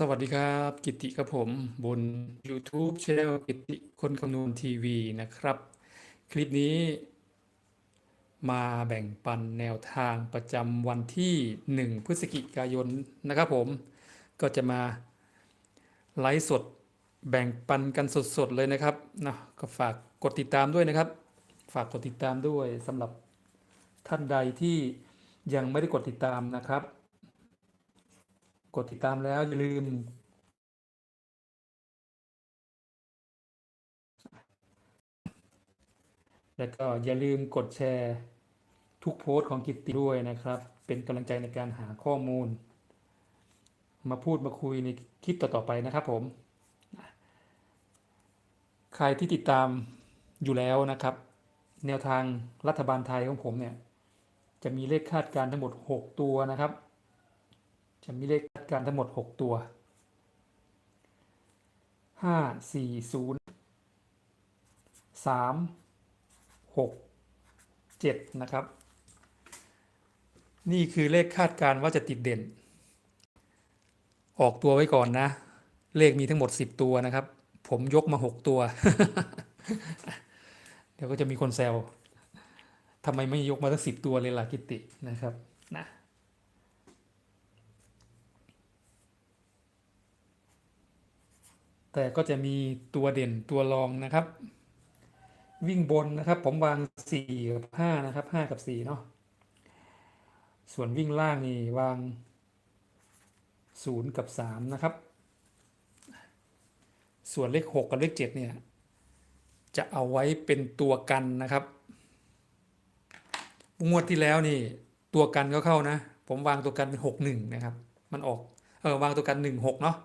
สวัสดีครับ กิติครับผมบน YouTube Channel กิติคนคำนวณทีวีนะครับ คลิปนี้มาแบ่งปันแนวทางประจำวันที่ 1 พฤศจิกายนนะครับผม ก็จะมาไลฟ์สดแบ่งปันกันสดๆเลยนะครับนะก็ฝากกดติดตามด้วยนะครับ ฝากกดติดตามด้วยสำหรับท่านใดที่ยังไม่ได้กดติดตามนะครับ กดติดตามแล้วอย่าลืม แล้วก็อย่าลืมกดแชร์ทุกโพสต์ของกิตติด้วยนะครับ เป็นกำลังใจในการหาข้อมูล มาพูดมาคุยในคลิปต่อ ๆ ไปนะครับผม ใครที่ติดตามอยู่แล้วนะครับ แนวทางรัฐบาลไทยของผมเนี่ย จะมีเลขคาดการณ์ทั้งหมด 6 ตัวนะครับ จะมีเลขคาดการ์ทั้งหมด 6 ตัวห้าสี่ศูนย์สามหกเจ็ดนะครับ นี่คือเลขคาดการ์ว่าจะติดเด่น ออกตัวไว้ก่อนนะ เลขมีทั้งหมด 10 ตัวนะครับ ผมยกมา 6 ตัว เดี๋ยวก็จะมีคนแซวทำไมไม่ยกมาทั้งสิบตัวเลยล่ะกิตตินะครับนะ แต่ก็จะมีตัวเด่นตัวรองนะครับ วิ่งบนนะครับ ผมวางสี่กับห้านะครับห้ากับสี่เนาะส่วนวิ่งล่างนี่วางศูนย์กับสามนะครับ ส่วนเลขหกกับเลขเจ็ดเนี่ยจะเอาไว้เป็นตัวกันนะครับ งวดที่แล้วนี่ตัวกันก็เข้านะ ผมวางตัวกันเป็นหกหนึ่งนะครับ มันออกเออวางตัวกันหนึ่งหกเนาะ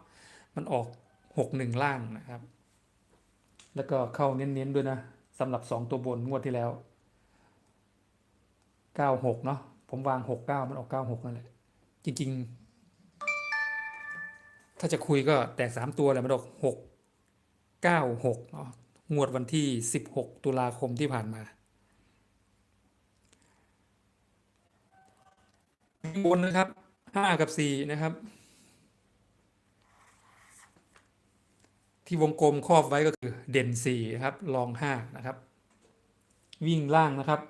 มันออก หกหนึ่งล่างนะครับ แล้วก็เข้าเน้นๆด้วยนะสำหรับสองตัวบนงวดที่แล้วเก้าหกเนาะผมวางหกเก้ามันออกเก้าหกนั่นแหละ จริง ๆ ถ้าจะคุยก็แตกสามตัวแหละมันออกหกเก้าหกเนาะงวดวันที่สิบหกตุลาคมที่ผ่านมาบนนะครับห้ากับสี่นะครับ ที่วงกลมครอบไว้ก็คือเด่นสี่นะครับรองห้านะครับ วิ่งล่างนะครับ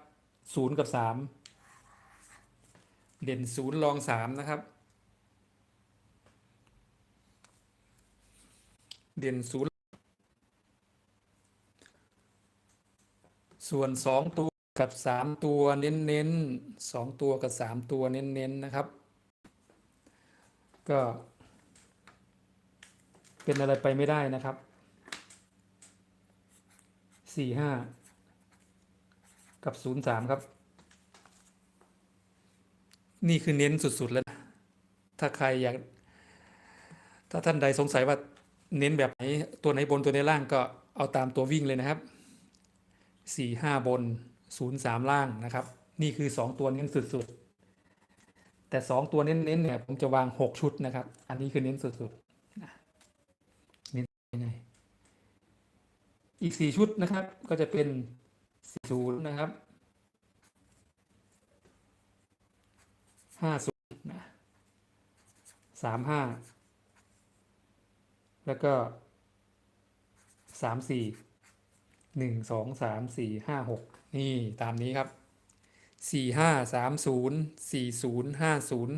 ศูนย์กับสามเด่นศูนย์รองสามนะครับ เด่นศูนย์ส่วนสองตัวกับสามตัวเน้นเน้นสองตัวกับสามตัวเน้นเน้นนะครับ ก็ เป็นอะไรไปไม่ได้นะครับสี่ห้ากับศูนย์สามครับ นี่คือเน้นสุดๆแล้วนะถ้าใครอยาก ถ้าท่านใดสงสัยว่าเน้นแบบไหน ตัวไหนบนตัวไหนล่างก็เอาตามตัววิ่งเลยนะครับสี่ห้าบนศูนย์สามล่างนะครับ นี่คือสองตัวเน้นสุดๆแต่สองตัวเน้นๆเนี่ยผมจะวางหกชุดนะครับ อันนี้คือเน้นสุดๆนะเน้นยังไง อีกสี่ชุดนะครับ ก็จะเป็นสี่ศูนย์นะครับห้าศูนย์นะสามห้าแล้วก็สามสี่หนึ่งสองสามสี่ห้าหกนี่ตามนี้ครับสี่ห้าสามศูนย์สี่ศูนย์ห้าศูนย์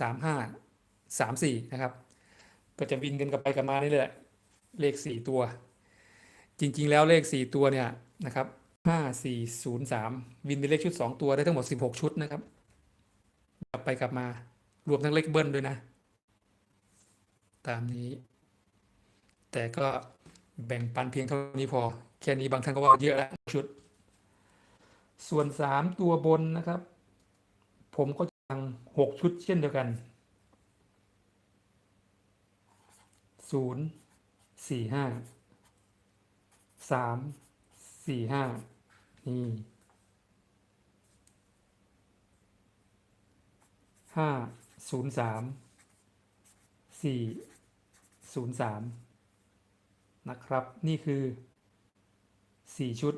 สามห้าสามสี่นะครับ ก็จะวินกันกลับไปกลับมานี่แหละ เลขสี่ตัว จริง ๆ แล้วเลขสี่ตัวเนี่ยนะครับห้าสี่ศูนย์สามวินเป็นเลขชุดสองตัวได้ทั้งหมดสิบหกชุดนะครับกลับไปกลับมารวมทั้งเลขเบิ้ลด้วยนะ ตามนี้ แต่ก็แบ่งปันเพียงเท่านี้พอ แค่นี้บางท่านก็ว่าเยอะแล้วชุด ส่วนสามตัวบนนะครับ ผมก็จะยังหกชุดเช่นเดียวกันศูนย์ สามสี่ห้านี่ห้าศูนย์สามสี่ศูนย์สามนะครับ นี่คือสี่ชุด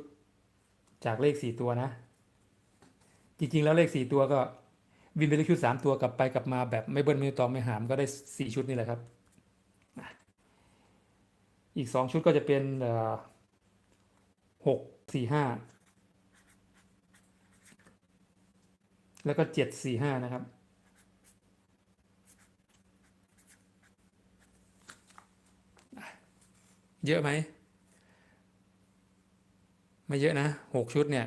จากเลขสี่ตัวนะ จริง ๆ แล้วเลขสี่ตัวก็วินเป็นเลขชุดสามตัวกลับไปกลับมาแบบไม่เบิ้ลไม่ตอมไม่หามก็ได้สี่ชุดนี่แหละครับ อีกสองชุดก็จะเป็น หกสี่ห้าแล้วก็เจ็ดสี่ห้านะครับ เยอะไหม ไม่เยอะนะหกชุดเนี่ย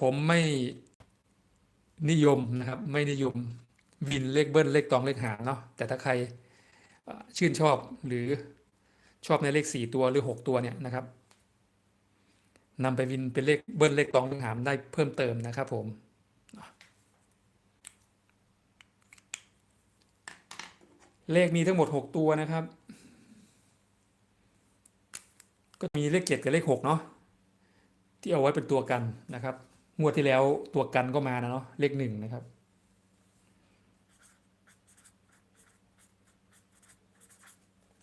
ผมไม่นิยมนะครับ ไม่นิยมวินเลขเบิ้ลเลขตองเลขหางเนาะแต่ถ้าใครชื่นชอบหรือ ชอบในเลขสี่ตัวหรือหกตัวเนี่ยนะครับนำไปวินเป็นเลขเบิ้ลเลขตองเลขหางได้เพิ่มเติมนะครับผมเลขมีทั้งหมดหกตัวนะครับ ก็มีเลขเจ็ดกับเลขหกเนาะที่เอาไว้เป็นตัวกันนะครับ งวดที่แล้วตัวกันก็มานะเนาะเลขหนึ่งนะครับ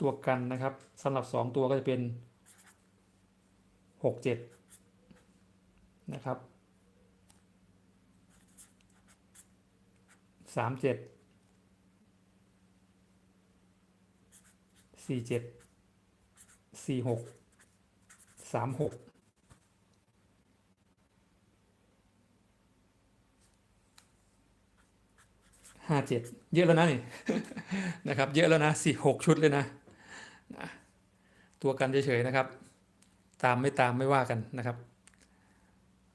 ตัวกันนะครับสำหรับสองตัวก็จะเป็นหกเจ็ดนะครับสามเจ็ดสี่เจ็ดสี่หกสามหกห้าเจ็ดเยอะแล้วนะนี่นะครับ เยอะแล้วนะสี่หกชุดเลยนะนะ ตัวกันเฉยๆนะครับ ตามไม่ตามไม่ว่ากันนะครับ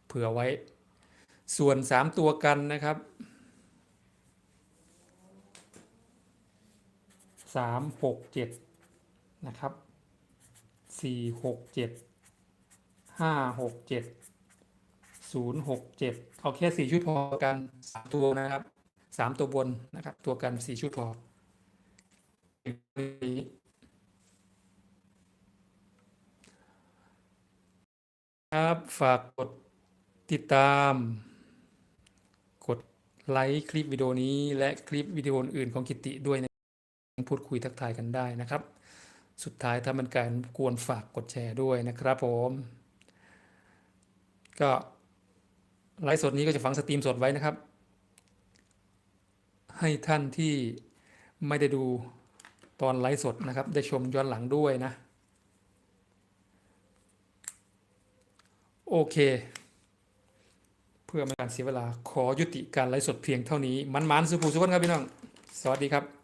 เผื่อไว้ ส่วนสามตัวกันนะครับสามหกเจ็ดนะครับสี่หกเจ็ดห้าหกเจ็ดศูนย์หกเจ็ดเอาแค่สี่ชุดพอกันสามตัวนะครับสามตัวบนนะครับ ตัวกันสี่ชุดพอ ครับ ฝากกดติดตาม กดไลค์คลิปวิดีโอนี้ และคลิปวิดีโออื่นของกิติด้วยนะพูดคุยทักทายกันได้นะครับ สุดท้ายถ้ามันการกวนฝากกดแชร์ด้วยนะครับผม ก็ไลฟ์สดนี้ก็จะฝังสตรีมสดไว้นะครับ ให้ท่านที่ไม่ได้ดูตอนไลฟ์สดนะครับ ได้ชมย้อนหลังด้วยนะ โอเค เพื่อไม่ให้การเสียเวลาขอยุติการไลฟ์สดเพียงเท่านี้มันๆสุภูสุวรรณครับพี่น้อง สวัสดีครับ